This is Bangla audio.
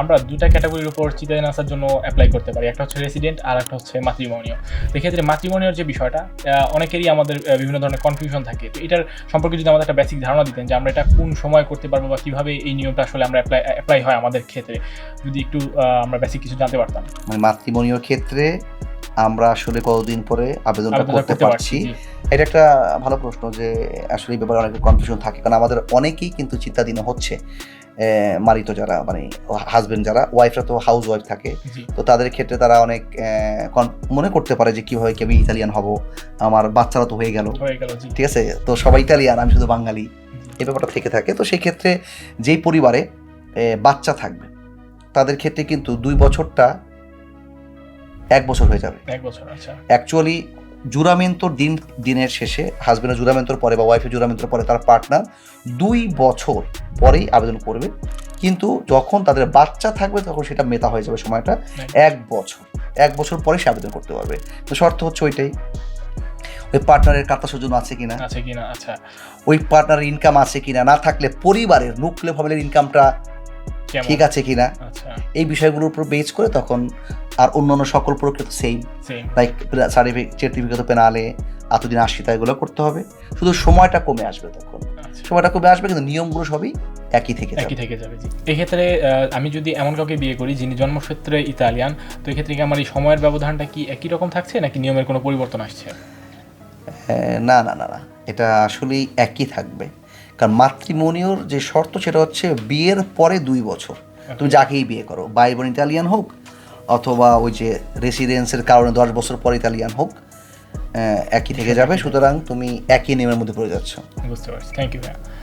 আমরা দুটা ক্যাটাগরির উপর চিতায়ন আসার জন্য অ্যাপ্লাই করতে পারি। একটা হচ্ছে রেসিডেন্ট আর একটা হচ্ছে মাতৃমণীয় এক্ষেত্রে মাতৃমণীয়র যে বিষয়টা অনেকেরই আমাদের বিভিন্ন ধরনের কনফিউশন থাকে। তো এটার সম্পর্কে যদি আমাদের একটা বেসিক ধারণা দিতেন যে আমরা এটা কোন সময় করতে পারব বা কীভাবে এই নিয়মটা আসলে আমরা অ্যাপ্লাই অ্যাপ্লাই হয় আমাদের ক্ষেত্রে, যদি একটু আমরা বেসিক কিছু জানতে পারতাম। মানে মাতৃমণীয় ক্ষেত্রে আমরা আসলে কতদিন পরে আবেদনটা করতে পারছি? এটা একটা ভালো প্রশ্ন যে আসলে ব্যাপারে অনেক কনফিউশন থাকে কারণ আমাদের অনেকেই কিন্তু চিন্তাধীন হচ্ছে মারিত যারা মানে হাজবেন্ড যারা ওয়াইফরা তো হাউস ওয়াইফ থাকে তো তাদের ক্ষেত্রে তারা অনেক মনে করতে পারে যে কীভাবে কি আমি ইতালিয়ান হব আমার বাচ্চারা তো হয়ে গেল। ঠিক আছে? তো সবাই ইতালিয়ান আমি শুধু বাঙালি এই ব্যাপারটা থেকে থাকে। তো সেই ক্ষেত্রে যেই পরিবারে বাচ্চা থাকবে তাদের ক্ষেত্রে কিন্তু দুই বছরটা এক বছর হয়ে যাবে। এক বছর আচ্ছা। অ্যাকচুয়ালি জুরামেন্তর দিন দিনের শেষে হাজবেন্ডের জুরামেন্তর পরে বা ওয়াইফের জুরামেন্তর পরে তার পার্টনার দুই বছর পরেই আবেদন করবে। কিন্তু যখন তাদের বাচ্চা থাকবে তখন সেটা মেতা হয়ে যাবে সময়টা এক বছর। এক বছর পরে সে আবেদন করতে পারবে। তো শর্ত হচ্ছে ওইটাই। ওই পার্টনারের কাতা সজন আছে কিনা? আছে কিনা? আচ্ছা। ওই পার্টনারের ইনকাম আছে কিনা? না থাকলে পরিবারের নুক্লে ফ্যামিলির ইনকামটা ঠিক আছে কিনা? আচ্ছা। এই বিষয়গুলোর উপর বেস করে তখন আর অন্যান্য সকল প্রক্রিয়া সেম সেম লাইক সার্টিফিকেট পেনালে এতদিন আশিতা এগুলো করতে হবে। শুধু সময়টা কমে আসবে তখন। আচ্ছা। সময়টা কমে আসবে কিন্তু নিয়মগুলো সবই একই থেকে একই থেকে যাবে জি। এক্ষেত্রে আমি যদি এমন কাউকে বিয়ে করি যিনি জন্মসূত্রে ইতালিয়ান তো এক্ষেত্রে কি আমার এই সময়ের ব্যবধানটা কি একই রকম থাকছে নাকি নিয়মের কোনো পরিবর্তন আসছে? না না না না। এটা আসলেই একই থাকবে। কারণ মাতৃমণীয়র যে শর্ত সেটা হচ্ছে বিয়ের পরে দুই বছর। তুমি যাকেই বিয়ে করো ভাই বোন ইতালিয়ান হোক অথবা ওই যে রেসিডেন্সের কারণে দশ বছর পর ইতালিয়ান হোক একই থেকে যাবে। সুতরাং তুমি একই নেমের মধ্যে পড়ে যাচ্ছ। বুঝতে পারছি। Thank you